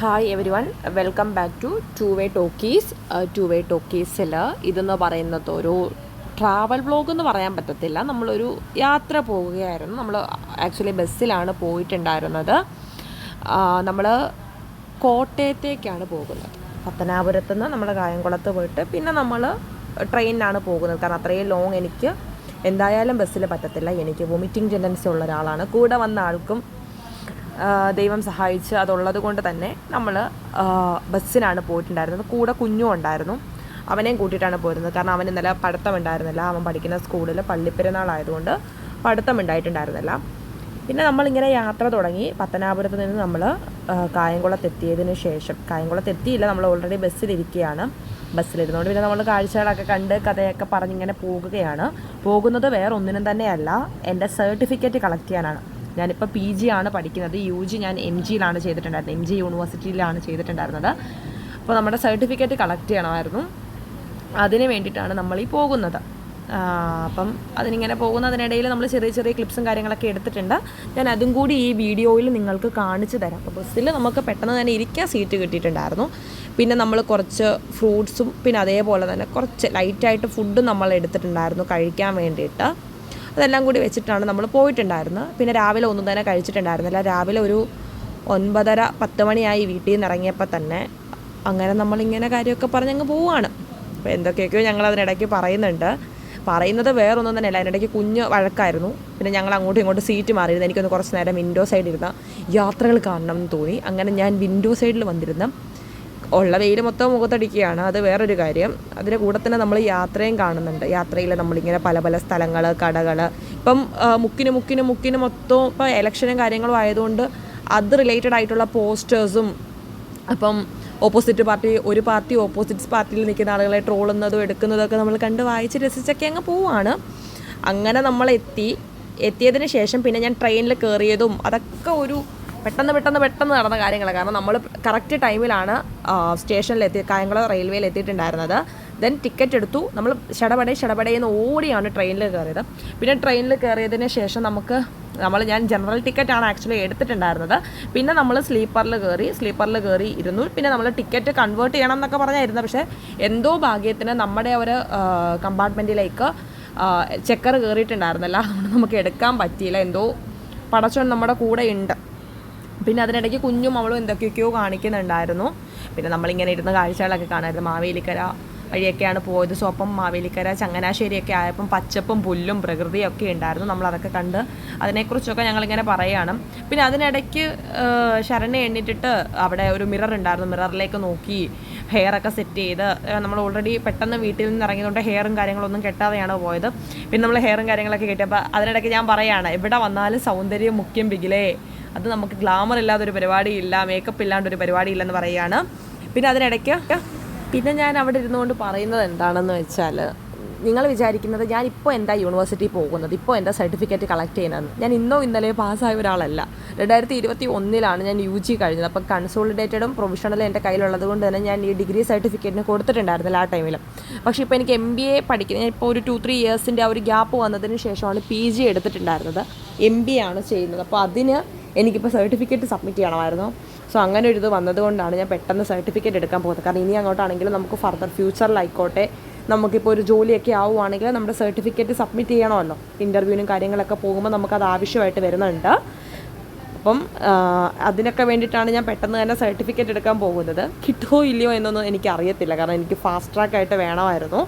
Hi everyone welcome back to two way talkies two way ടോക്കീസിൽ ഇതെന്ന് പറയുന്നത് ഒരു travel blog എന്ന് പറയാൻ പറ്റത്തില്ല. നമ്മളൊരു യാത്ര പോവുകയായിരുന്നു. നമ്മൾ ആക്ച്വലി ബസ്സിലാണ് പോയിട്ടുണ്ടായിരുന്നത്. നമ്മൾ കോട്ടയത്തേക്കാണ് പോകുന്നത്. പത്തനാപുരത്ത് നിന്ന് നമ്മൾ കായംകുളത്ത് പോയിട്ട് പിന്നെ നമ്മൾ ട്രെയിനിലാണ് പോകുന്നത്. കാരണം അത്രയും ലോങ് എനിക്ക് എന്തായാലും ബസ്സിൽ പറ്റത്തില്ല. എനിക്ക് വൊമിറ്റിംഗ് ടെൻഡൻസി ഉള്ള ഒരാളാണ്. കൂടെ വന്ന ആൾക്കും ദൈവം സഹായിച്ച് അതുള്ളത് കൊണ്ട് തന്നെ നമ്മൾ ബസ്സിനാണ് പോയിട്ടുണ്ടായിരുന്നത്. കൂടെ കുഞ്ഞും ഉണ്ടായിരുന്നു. അവനെയും കൂട്ടിയിട്ടാണ് പോയിരുന്നത്. കാരണം അവൻ ഇന്നലെ പഠിത്തം ഉണ്ടായിരുന്നില്ല. അവൻ പഠിക്കുന്ന സ്കൂളിൽ പള്ളിപ്പെരുന്നാളായതുകൊണ്ട് പഠിത്തം ഉണ്ടായിട്ടുണ്ടായിരുന്നില്ല. പിന്നെ നമ്മളിങ്ങനെ യാത്ര തുടങ്ങി. പത്തനാപുരത്ത് നിന്ന് നമ്മൾ കായംകുളത്ത് എത്തിയതിന് ശേഷം. കായംകുളത്ത് എത്തിയില്ല. നമ്മൾ ഓൾറെഡി ബസ്സിലിരിക്കുകയാണ്. ബസ്സിലിരുന്നുകൊണ്ട് പിന്നെ നമ്മൾ കാഴ്ചകളൊക്കെ കണ്ട് കഥയൊക്കെ പറഞ്ഞിങ്ങനെ പോകുകയാണ്. പോകുന്നത് വേറെ ഒന്നിനും തന്നെയല്ല. എന്റെ സർട്ടിഫിക്കറ്റ് കളക്ട് ചെയ്യാനാണ്. ഞാനിപ്പോൾ പി ജി ആണ് പഠിക്കുന്നത്. യു ജി ഞാൻ എം ജിയിലാണ് ചെയ്തിട്ടുണ്ടായിരുന്നത്. എം ജി യൂണിവേഴ്സിറ്റിയിലാണ് ചെയ്തിട്ടുണ്ടായിരുന്നത്. അപ്പോൾ നമ്മുടെ സർട്ടിഫിക്കറ്റ് കളക്ട് ചെയ്യണമായിരുന്നു. അതിന് വേണ്ടിയിട്ടാണ് നമ്മൾ ഈ പോകുന്നത്. അപ്പം അതിനിങ്ങനെ പോകുന്നതിനിടയിൽ നമ്മൾ ചെറിയ ചെറിയ ക്ലിപ്സും കാര്യങ്ങളൊക്കെ എടുത്തിട്ടുണ്ട്. ഞാൻ അതും കൂടി ഈ വീഡിയോയിൽ നിങ്ങൾക്ക് കാണിച്ചു തരാം. അപ്പോൾ ബസ്സിൽ നമുക്ക് പെട്ടെന്ന് തന്നെ ഇരിക്കാൻ സീറ്റ് കിട്ടിയിട്ടുണ്ടായിരുന്നു. പിന്നെ നമ്മൾ കുറച്ച് ഫ്രൂട്ട്സും പിന്നെ അതേപോലെ തന്നെ കുറച്ച് ലൈറ്റായിട്ട് ഫുഡും നമ്മൾ എടുത്തിട്ടുണ്ടായിരുന്നു കഴിക്കാൻ വേണ്ടിയിട്ട്. അതെല്ലാം കൂടി വെച്ചിട്ടാണ് നമ്മൾ പോയിട്ടുണ്ടായിരുന്നത്. പിന്നെ രാവിലെ ഒന്നും തന്നെ കഴിച്ചിട്ടുണ്ടായിരുന്നില്ല. രാവിലെ ഒരു ഒൻപതര പത്ത് മണിയായി വീട്ടിൽ നിന്ന് ഇറങ്ങിയപ്പോൾ തന്നെ അങ്ങനെ നമ്മളിങ്ങനെ കാര്യമൊക്കെ പറഞ്ഞങ്ങ് പോവുകയാണ്. അപ്പോൾ എന്തൊക്കെയൊക്കെയോ ഞങ്ങൾ അതിനിടയ്ക്ക് പറയുന്നുണ്ട്. പറയുന്നത് വേറൊന്നും തന്നെയല്ല. അതിനിടയ്ക്ക് കുഞ്ഞ് വഴക്കായിരുന്നു. പിന്നെ ഞങ്ങൾ അങ്ങോട്ടും ഇങ്ങോട്ടും സീറ്റ് മാറിയിരുന്നു. എനിക്കൊന്ന് കുറച്ച് നേരം വിൻഡോ സൈഡിൽ ഇരുന്ന യാത്രകൾ കാണണം എന്ന് തോന്നി. അങ്ങനെ ഞാൻ വിൻഡോ സൈഡിൽ വന്നിരുന്ന. ഉള്ള വെയിൽ മൊത്തം മുഖത്തടിക്കുകയാണ്. അത് വേറൊരു കാര്യം. അതിന്റെ കൂടെ തന്നെ നമ്മൾ യാത്രയും കാണുന്നുണ്ട്. യാത്രയിൽ നമ്മളിങ്ങനെ പല പല സ്ഥലങ്ങൾ കടകൾ ഇപ്പം മുക്കിന് മുക്കിന് മുക്കിന് മൊത്തം ഇപ്പം ഇലക്ഷനും കാര്യങ്ങളും ആയതുകൊണ്ട് അത് റിലേറ്റഡ് ആയിട്ടുള്ള പോസ്റ്റേഴ്സും അപ്പം ഓപ്പോസിറ്റ് പാർട്ടി ഒരു പാർട്ടി ഓപ്പോസിറ്റ് പാർട്ടിയിൽ നിൽക്കുന്ന ആളുകളെ ട്രോളുന്നതും എടുക്കുന്നതും ഒക്കെ നമ്മൾ കണ്ട് വായിച്ച് രസിച്ചൊക്കെ അങ്ങ് പോവാണ്. അങ്ങനെ നമ്മൾ എത്തി. എത്തിയതിന് ശേഷം പിന്നെ ഞാൻ ട്രെയിനിൽ കയറിയതും അതൊക്കെ ഒരു പെട്ടെന്ന് പെട്ടെന്ന് പെട്ടെന്ന് നടന്ന കാര്യങ്ങളാണ് കാരണം നമ്മൾ കറക്റ്റ് ടൈമിലാണ് സ്റ്റേഷനിൽ എത്തി കായംകുളം റെയിൽവേയിൽ എത്തിയിട്ടുണ്ടായിരുന്നത്. ദെൻ ടിക്കറ്റ് എടുത്തു. നമ്മൾ ശടപടേ ശടപടേന്ന് ഓടിയാണ് ട്രെയിനിൽ കയറിയത് പിന്നെ ട്രെയിനിൽ കയറിയതിന് ശേഷം നമുക്ക് നമ്മൾ ഞാൻ ജനറൽ ടിക്കറ്റാണ് ആക്ച്വലി എടുത്തിട്ടുണ്ടായിരുന്നത്. പിന്നെ നമ്മൾ സ്ലീപ്പറിൽ കയറി സ്ലീപ്പറിൽ കയറി ഇരുന്നു. പിന്നെ നമ്മൾ ടിക്കറ്റ് കൺവേർട്ട് ചെയ്യണം എന്നൊക്കെ പറഞ്ഞായിരുന്നു. പക്ഷേ എന്തോ ഭാഗ്യത്തിന് നമ്മുടെ ഒരു കമ്പാർട്ട്മെന്റിലേക്ക് ചെക്കർ കയറിയിട്ടുണ്ടായിരുന്നില്ല നമുക്ക് എടുക്കാൻ പറ്റിയില്ല. എന്തോ പടച്ചോൻ നമ്മുടെ കൂടെ ഉണ്ട് പിന്നെ അതിനിടയ്ക്ക് കുഞ്ഞും അവളും എന്തൊക്കെയൊക്കെയോ കാണിക്കുന്നുണ്ടായിരുന്നു. പിന്നെ നമ്മളിങ്ങനെ ഇരുന്ന കാഴ്ചകളൊക്കെ കാണായിരുന്നു. മാവേലിക്കര വഴിയൊക്കെയാണ് പോയത്. സോ അപ്പം മാവേലിക്കര ചങ്ങനാശ്ശേരിയൊക്കെ ആയപ്പം പച്ചപ്പും പുല്ലും പ്രകൃതിയൊക്കെ ഉണ്ടായിരുന്നു. നമ്മൾ അതൊക്കെ കണ്ട് അതിനെക്കുറിച്ചൊക്കെ ഞങ്ങളിങ്ങനെ പറയുകയാണ് പിന്നെ അതിനിടയ്ക്ക് ശരണ എണ്ണിട്ടിട്ട് അവിടെ ഒരു മിറർ ഉണ്ടായിരുന്നു. മിററിലേക്ക് നോക്കി ഹെയറൊക്കെ സെറ്റ് ചെയ്ത് നമ്മൾ ഓൾറെഡി പെട്ടെന്ന് വീട്ടിൽ നിന്ന് ഇറങ്ങിയതുകൊണ്ട് ഹെയറും കാര്യങ്ങളൊന്നും കെട്ടാതെയാണ് പോയത്. പിന്നെ നമ്മൾ ഹെയറും കാര്യങ്ങളൊക്കെ കെട്ടിയപ്പോൾ അതിനിടയ്ക്ക് ഞാൻ പറയുകയാണ് എവിടെ വന്നാലും സൗന്ദര്യം മുഖ്യം ബിഗിലേ അത് നമുക്ക് ഗ്ലാമർ ഇല്ലാതൊരു പരിപാടിയില്ല മേക്കപ്പ് ഇല്ലാണ്ടൊരു പരിപാടിയില്ലെന്ന് പറയുകയാണ്. പിന്നെ അതിനിടയ്ക്ക് പിന്നെ ഞാൻ അവിടെ ഇരുന്നുകൊണ്ട് പറയുന്നത് എന്താണെന്ന് വെച്ചാൽ നിങ്ങൾ വിചാരിക്കുന്നത് ഞാൻ ഇപ്പോൾ എന്താ യൂണിവേഴ്സിറ്റി പോകുന്നത് ഇപ്പോൾ എന്താ സർട്ടിഫിക്കറ്റ് കളക്ട് ചെയ്യുന്നത്? ഞാൻ ഇന്നോ ഇന്നലെയോ പാസ്സായ ഒരാളല്ല. രണ്ടായിരത്തി ഇരുപത്തി ഒന്നിലാണ് ഞാൻ യു ജി കഴിഞ്ഞത്. അപ്പം കൺസോളിഡേറ്റഡും പ്രൊഫഷണലും എന്റെ കയ്യിലുള്ളത് കൊണ്ട് തന്നെ ഞാൻ ഈ ഡിഗ്രി സർട്ടിഫിക്കറ്റിന് കൊടുത്തിട്ടുണ്ടായിരുന്നില്ല ആ ടൈമിൽ പക്ഷേ ഇപ്പോൾ എനിക്ക് എം ബി എ പഠിക്കുന്നത് ഞാൻ ഇപ്പോൾ ഒരു ടു ത്രീ ഇയേഴ്സിന്റെ ആ ഒരു ഗ്യാപ്പ് വന്നതിന് ശേഷമാണ് പി ജി എടുത്തിട്ടുണ്ടായിരുന്നത്. എം ബി ആണ് ചെയ്യുന്നത്. അപ്പോൾ അതിന് എനിക്കിപ്പോൾ സർട്ടിഫിക്കറ്റ് സബ്മിറ്റ് ചെയ്യണമായിരുന്നു. സോ അങ്ങനെ ഒരു ഇത് വന്നതുകൊണ്ടാണ് ഞാൻ പെട്ടെന്ന് സർട്ടിഫിക്കറ്റ് എടുക്കാൻ പോകുന്നത്. കാരണം ഇനി അങ്ങോട്ടാണെങ്കിലും നമുക്ക് ഫർദർ ഫ്യൂച്ചറിലായിക്കോട്ടെ നമുക്കിപ്പോൾ ഒരു ജോലിയൊക്കെ ആവുകയാണെങ്കിൽ നമ്മുടെ സർട്ടിഫിക്കറ്റ് സബ്മിറ്റ് ചെയ്യണമല്ലോ. ഇന്റർവ്യൂവിനും കാര്യങ്ങളൊക്കെ പോകുമ്പോൾ നമുക്കത് ആവശ്യമായിട്ട് വരുന്നുണ്ട്. അപ്പം അതിനൊക്കെ വേണ്ടിയിട്ടാണ് ഞാൻ പെട്ടെന്ന് തന്നെ സർട്ടിഫിക്കറ്റ് എടുക്കാൻ പോകുന്നത്. കിട്ടുമോ ഇല്ലയോ എന്നൊന്നും എനിക്ക് അറിയത്തില്ല കാരണം എനിക്ക് ഫാസ്റ്റ് ട്രാക്കായിട്ട് വേണമായിരുന്നു.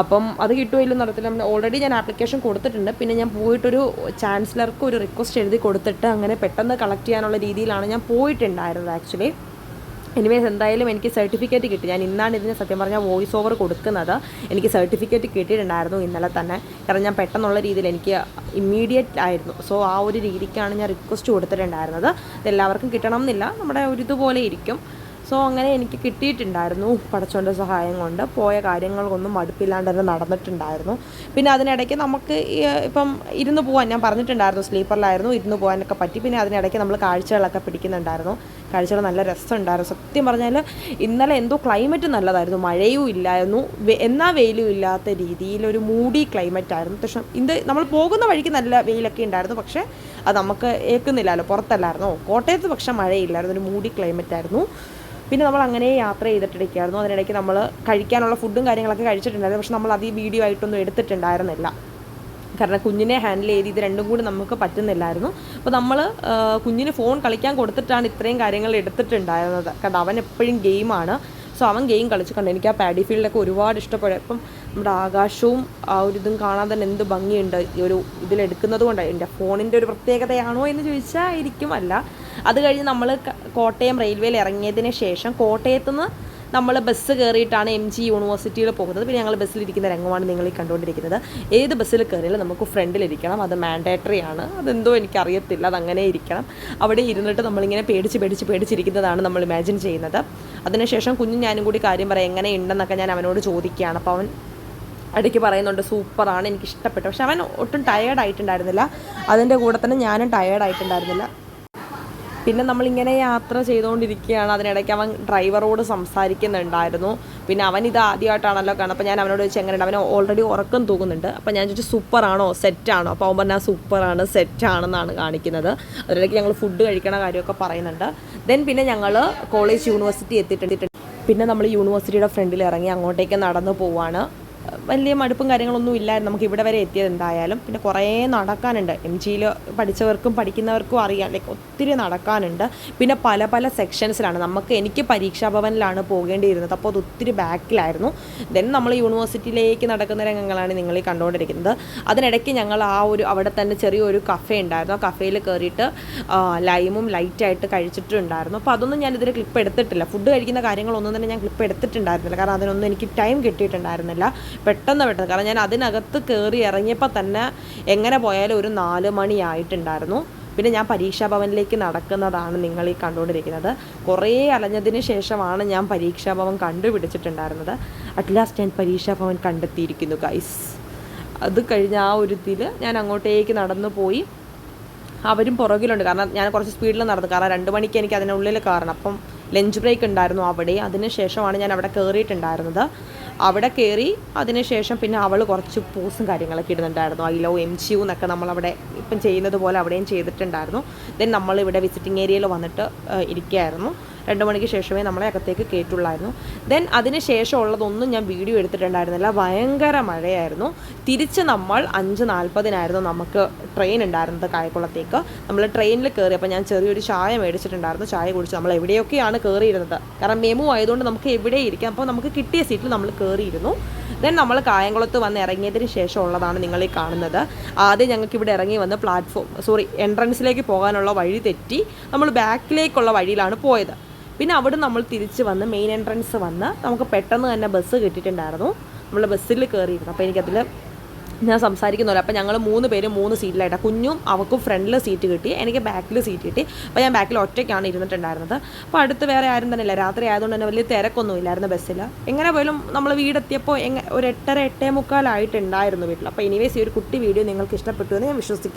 അപ്പം അത് കിട്ടുമോ ഇല്ലെന്ന് അറിയത്തില്ല ഓൾറെഡി ഞാൻ ആപ്ലിക്കേഷൻ കൊടുത്തിട്ടുണ്ട്. പിന്നെ ഞാൻ പോയിട്ടൊരു ചാൻസലർക്ക് ഒരു റിക്വസ്റ്റ് എഴുതി കൊടുത്തിട്ട് അങ്ങനെ പെട്ടെന്ന് കളക്ട് ചെയ്യാനുള്ള രീതിയിലാണ് ഞാൻ പോയിട്ടുണ്ടായിരുന്നത് ആക്ച്വലി എനിവേസ് എന്തായാലും എനിക്ക് സർട്ടിഫിക്കറ്റ് കിട്ടി. ഞാൻ ഇന്നാണ് ഇതിന് സത്യം പറഞ്ഞാൽ വോയിസ് ഓവർ കൊടുക്കുന്നത്. എനിക്ക് സർട്ടിഫിക്കറ്റ് കിട്ടിയിട്ടുണ്ടായിരുന്നു ഇന്നലെ തന്നെ. കാരണം ഞാൻ പെട്ടെന്നുള്ള രീതിയിൽ എനിക്ക് ഇമ്മീഡിയറ്റ് ആയിരുന്നു. സോ ആ ഒരു രീതിക്കാണ് ഞാൻ റിക്വസ്റ്റ് കൊടുത്തിട്ടുണ്ടായിരുന്നത്. എല്ലാവർക്കും കിട്ടണം എന്നില്ല. നമ്മുടെ ഒരു ഇതുപോലെ ഇരിക്കും. സോ അങ്ങനെ എനിക്ക് കിട്ടിയിട്ടുണ്ടായിരുന്നു പടച്ചോന്റെ സഹായം കൊണ്ട്. പോയ കാര്യങ്ങൾക്കൊന്നും മടുപ്പില്ലാണ്ട് തന്നെ നടന്നിട്ടുണ്ടായിരുന്നു. പിന്നെ അതിനിടയ്ക്ക് നമുക്ക് ഇപ്പം ഇരുന്ന് പോകാൻ ഞാൻ പറഞ്ഞിട്ടുണ്ടായിരുന്നു സ്ലീപ്പറിലായിരുന്നു ഇരുന്ന് പോകാനൊക്കെ പറ്റി. പിന്നെ അതിനിടയ്ക്ക് നമ്മൾ കാഴ്ചകളൊക്കെ പിടിക്കുന്നുണ്ടായിരുന്നു. കാഴ്ചകൾ നല്ല രസമുണ്ടായിരുന്നു. സത്യം പറഞ്ഞാൽ ഇന്നലെ എന്തോ ക്ലൈമറ്റ് നല്ലതായിരുന്നു. മഴയും ഇല്ലായിരുന്നു. എന്നാൽ എന്നാ വെയിലും ഇല്ലാത്ത രീതിയിൽ ഒരു മൂടി ക്ലൈമറ്റ് ആയിരുന്നു. പക്ഷേ ഇത് നമ്മൾ പോകുന്ന വഴിക്ക് നല്ല വെയിലൊക്കെ ഉണ്ടായിരുന്നു. പക്ഷേ അത് നമുക്ക് ഏൽക്കുന്നില്ലല്ലോ. പുറത്തല്ലായിരുന്നു. കോട്ടയത്ത് പക്ഷേ മഴയില്ലായിരുന്നു. ഒരു മൂടി ക്ലൈമറ്റ് ആയിരുന്നു. പിന്നെ നമ്മൾ അങ്ങനെ യാത്ര ചെയ്തിട്ടിരിക്കുകയായിരുന്നു. അതിനിടയ്ക്ക് നമ്മൾ കഴിക്കാനുള്ള ഫുഡും കാര്യങ്ങളൊക്കെ കഴിച്ചിട്ടുണ്ടായിരുന്നു. പക്ഷെ നമ്മൾ അത് ഈ വീഡിയോ ആയിട്ടൊന്നും എടുത്തിട്ടുണ്ടായിരുന്നില്ല. കാരണം കുഞ്ഞിനെ ഹാൻഡിൽ ചെയ്ത് ഇത് രണ്ടും കൂടി നമുക്ക് പറ്റുന്നില്ലായിരുന്നു. അപ്പോൾ നമ്മൾ കുഞ്ഞിന് ഫോൺ കളിക്കാൻ കൊടുത്തിട്ടാണ് ഇത്രയും കാര്യങ്ങൾ എടുത്തിട്ടുണ്ടായിരുന്നത്. കാരണം അവൻ എപ്പോഴും ഗെയിമാണ് സോ അവൻ ഗെയിം കളിച്ച് കണ്ട്. എനിക്ക് ആ പാഡി ഫീൽഡൊക്കെ ഒരുപാട് ഇഷ്ടപ്പെടും അപ്പം നമ്മുടെ ആകാശവും ആ ഒരു ഇതും കാണാൻ തന്നെ എന്ത് ഭംഗിയുണ്ട്. ഈ ഒരു ഇതിലെടുക്കുന്നത് കൊണ്ടാണ് എന്റെ ഫോണിന്റെ ഒരു പ്രത്യേകതയാണോ എന്ന് ചോദിച്ചാൽ ആയിരിക്കും അല്ല. അത് കഴിഞ്ഞ് നമ്മൾ കോട്ടയം റെയിൽവേയിൽ ഇറങ്ങിയതിന് ശേഷം കോട്ടയത്തുനിന്ന് നമ്മൾ ബസ് കയറിയിട്ടാണ് എം ജി യൂണിവേഴ്സിറ്റിയിൽ പോകുന്നത്. പിന്നെ ഞങ്ങൾ ബസ്സിലിരിക്കുന്ന രംഗമാണ് നിങ്ങൾ ഈ കണ്ടുകൊണ്ടിരിക്കുന്നത്. ഏത് ബസ്സിൽ കയറിയാലും നമുക്ക് ഫ്രണ്ടിലിരിക്കണം അത് മാൻഡേറ്ററി ആണ്. അതെന്തോ എനിക്കറിയത്തില്ല. അതങ്ങനെ ഇരിക്കണം. അവിടെ ഇരുന്നിട്ട് നമ്മളിങ്ങനെ പേടിച്ച് പേടിച്ച് പേടിച്ചിരിക്കുന്നതാണ് നമ്മൾ ഇമാജിൻ ചെയ്യുന്നത്. അതിനുശേഷം കുഞ്ഞും ഞാനും കൂടി കാര്യം പറയാം. എങ്ങനെ ഉണ്ടെന്നൊക്കെ ഞാൻ അവനോട് ചോദിക്കുകയാണ്. അപ്പോൾ അവൻ ഇടയ്ക്ക് പറയുന്നുണ്ട് സൂപ്പറാണ്. എനിക്ക് ഇഷ്ടപ്പെട്ടു പക്ഷെ അവൻ ഒട്ടും ടയേർഡ് ആയിട്ടുണ്ടായിരുന്നില്ല. അതിന്റെ കൂടെ തന്നെ ഞാനും ടയേർഡ് ആയിട്ടുണ്ടായിരുന്നില്ല. പിന്നെ നമ്മളിങ്ങനെ യാത്ര ചെയ്തുകൊണ്ടിരിക്കുകയാണ് അതിനിടയ്ക്ക് അവൻ ഡ്രൈവറോട് സംസാരിക്കുന്നുണ്ടായിരുന്നു. പിന്നെ അവൻ ഇത് ആദ്യമായിട്ടാണല്ലോ കാണുന്നത്. അപ്പോൾ ഞാൻ അവനോട് ചോദിച്ചാൽ എങ്ങനെയുണ്ട്? അവന് ഓൾറെഡി ഉറക്കം തൂങ്ങുന്നുണ്ട്. അപ്പോൾ ഞാൻ ചോദിച്ചു സൂപ്പറാണോ? സെറ്റാണോ? അപ്പോൾ അവൻ പറഞ്ഞാൽ സൂപ്പറാണ്. സെറ്റാണെന്നാണ് കാണിക്കുന്നത്. അതിനിടയ്ക്ക് ഞങ്ങൾ ഫുഡ് കഴിക്കണ കാര്യമൊക്കെ പറയുന്നുണ്ട്. ദെൻ പിന്നെ ഞങ്ങൾ കോളേജ് യൂണിവേഴ്സിറ്റി എത്തിയിട്ടുണ്ട്. പിന്നെ നമ്മൾ യൂണിവേഴ്സിറ്റിയുടെ ഫ്രണ്ടിൽ ഇറങ്ങി അങ്ങോട്ടേക്ക് നടന്നു പോവാണ്. വലിയ മടുപ്പും കാര്യങ്ങളൊന്നും ഇല്ലായിരുന്നു. നമുക്ക് ഇവിടെ വരെ എത്തിയത് എന്തായാലും. പിന്നെ കുറേ നടക്കാനുണ്ട്. എം ജിയിൽ പഠിച്ചവർക്കും പഠിക്കുന്നവർക്കും അറിയാം. ലൈക്ക് ഒത്തിരി നടക്കാനുണ്ട്. പിന്നെ പല പല സെക്ഷൻസിലാണ്. നമുക്ക് എനിക്ക് പരീക്ഷാ ഭവനിലാണ് പോകേണ്ടിയിരുന്നത്. അപ്പോൾ അത് ഒത്തിരി ബാക്കിലായിരുന്നു. ദെൻ നമ്മൾ യൂണിവേഴ്സിറ്റിയിലേക്ക് നടക്കുന്ന രംഗങ്ങളാണ് നിങ്ങൾ ഈ കണ്ടുകൊണ്ടിരിക്കുന്നത് അതിനിടയ്ക്ക് ഞങ്ങൾ ആ ഒരു അവിടെ തന്നെ ചെറിയൊരു കഫേ ഉണ്ടായിരുന്നു. ആ കഫേയിൽ കയറിയിട്ട് ലൈമും ലൈറ്റായിട്ട് കഴിച്ചിട്ടുണ്ടായിരുന്നു. അപ്പോൾ അതൊന്നും ഞാൻ ഇതിൽ ക്ലിപ്പ് എടുത്തിട്ടില്ല. ഫുഡ് കഴിക്കുന്ന കാര്യങ്ങളൊന്നും തന്നെ ഞാൻ ക്ലിപ്പ് എടുത്തിട്ടുണ്ടായിരുന്നില്ല. കാരണം അതിനൊന്നും എനിക്ക് ടൈം കിട്ടിയിട്ടുണ്ടായിരുന്നില്ല. പെട്ടെന്ന് പെട്ടെന്ന്. കാരണം ഞാൻ അതിനകത്ത് കയറി ഇറങ്ങിയപ്പോൾ തന്നെ എങ്ങനെ പോയാലും ഒരു നാല് മണിയായിട്ടുണ്ടായിരുന്നു പിന്നെ ഞാൻ പരീക്ഷാ ഭവനിലേക്ക് നടക്കുന്നതാണ് നിങ്ങൾ ഈ കണ്ടുകൊണ്ടിരിക്കുന്നത്. കുറേ അലഞ്ഞതിന് ശേഷമാണ് ഞാൻ പരീക്ഷാ ഭവൻ കണ്ടുപിടിച്ചിട്ടുണ്ടായിരുന്നത്. അറ്റ്ലാസ്റ്റ് ഞാൻ പരീക്ഷാ ഭവൻ കണ്ടെത്തിയിരിക്കുന്നു ഗൈസ് അത് കഴിഞ്ഞ ആ ഒരു ഇതിൽ ഞാൻ അങ്ങോട്ടേക്ക് നടന്നു പോയി. അവരും പുറകിലുണ്ട്. കാരണം ഞാൻ കുറച്ച് സ്പീഡിൽ നടന്നു. കാരണം രണ്ട് മണിക്ക് എനിക്ക് അതിനുള്ളിൽ കയറണം അപ്പം ലഞ്ച് ബ്രേക്ക് ഉണ്ടായിരുന്നു അവിടെ. അതിന് ശേഷമാണ് ഞാൻ അവിടെ കയറിയിട്ടുണ്ടായിരുന്നത് അവിടെ കയറി അതിനുശേഷം പിന്നെ അവൾ കുറച്ച് പൂസും കാര്യങ്ങളൊക്കെ ഇടുന്നുണ്ടായിരുന്നു. I love M G U എന്നൊക്കെ നമ്മളവിടെ ഇപ്പം ചെയ്യുന്നത് പോലെ അവിടെയും ചെയ്തിട്ടുണ്ടായിരുന്നു. ദെൻ നമ്മളിവിടെ വിസിറ്റിംഗ് ഏരിയയിൽ വന്നിട്ട് ഇരിക്കുകയായിരുന്നു. രണ്ട് മണിക്ക് ശേഷമേ നമ്മളെ അകത്തേക്ക് കയറ്റുള്ളായിരുന്നു ദെൻ അതിന് ശേഷമുള്ളതൊന്നും ഞാൻ വീഡിയോ എടുത്തിട്ടുണ്ടായിരുന്നില്ല. ഭയങ്കര മഴയായിരുന്നു. തിരിച്ച് നമ്മൾ അഞ്ച് നാൽപ്പതിനായിരുന്നു നമുക്ക് ട്രെയിൻ ഉണ്ടായിരുന്നത് കായക്കുളത്തേക്ക് നമ്മൾ ട്രെയിനിൽ കയറി അപ്പോൾ ഞാൻ ചെറിയൊരു ചായ മേടിച്ചിട്ടുണ്ടായിരുന്നു. ചായ കുടിച്ച് നമ്മൾ എവിടെയൊക്കെയാണ് കയറിയിരുന്നത് കാരണം മെമു ആയതുകൊണ്ട് നമുക്ക് എവിടെ ഇരിക്കാം? അപ്പോൾ നമുക്ക് കിട്ടിയ സീറ്റിൽ നമ്മൾ കയറിയിരുന്നു ദെൻ നമ്മൾ കായംകുളത്ത് വന്ന് ഇറങ്ങിയതിന് ശേഷമുള്ളതാണ് നിങ്ങൾ ഈ കാണുന്നത്. ആദ്യം ഞങ്ങൾക്ക് ഇവിടെ ഇറങ്ങി വന്ന് പ്ലാറ്റ്ഫോം സോറി എൻട്രൻസിലേക്ക് പോകാനുള്ള വഴി തെറ്റി നമ്മൾ ബാക്കിലേക്കുള്ള വഴിയിലാണ് പോയത്. പിന്നെ അവിടെ നമ്മൾ തിരിച്ച് വന്ന് മെയിൻ എൻട്രൻസ് വന്ന് നമുക്ക് പെട്ടെന്ന് തന്നെ ബസ് കിട്ടിയിട്ടുണ്ടായിരുന്നു. നമ്മൾ ബസ്സിൽ കയറിയിരുന്നു അപ്പോൾ എനിക്കതിൽ ഞാൻ സംസാരിക്കുന്നില്ല അപ്പോൾ ഞങ്ങൾ മൂന്ന് പേര് മൂന്ന് സീറ്റിലായിട്ടാണ് കുഞ്ഞും അവക്കും ഫ്രണ്ടിൽ സീറ്റ് കിട്ടി എനിക്ക് ബാക്കിൽ സീറ്റ് കിട്ടി. അപ്പോൾ ഞാൻ ബാക്കിൽ ഒറ്റയ്ക്കാണ് ഇരുന്നിട്ടുണ്ടായിരുന്നത്. അപ്പോൾ അടുത്ത് വേറെ ആരും തന്നെ ഇല്ല. രാത്രി ആയതുകൊണ്ട് തന്നെ വലിയ തിരക്കൊന്നും ഇല്ലായിരുന്നു ബസ്സിൽ എങ്ങനെ പോലും നമ്മൾ വീടെത്തിയപ്പോൾ എങ്ങനെ ഒരു എട്ടര എട്ടേ മുക്കാലായിട്ടുണ്ടായിരുന്നു വീട്ടിൽ അപ്പോൾ എനിവേസ് ഈ ഒരു കുട്ടി വീഡിയോ നിങ്ങൾക്ക് ഇഷ്ടപ്പെട്ടു എന്ന് ഞാൻ വിശ്വസിക്കുന്നു.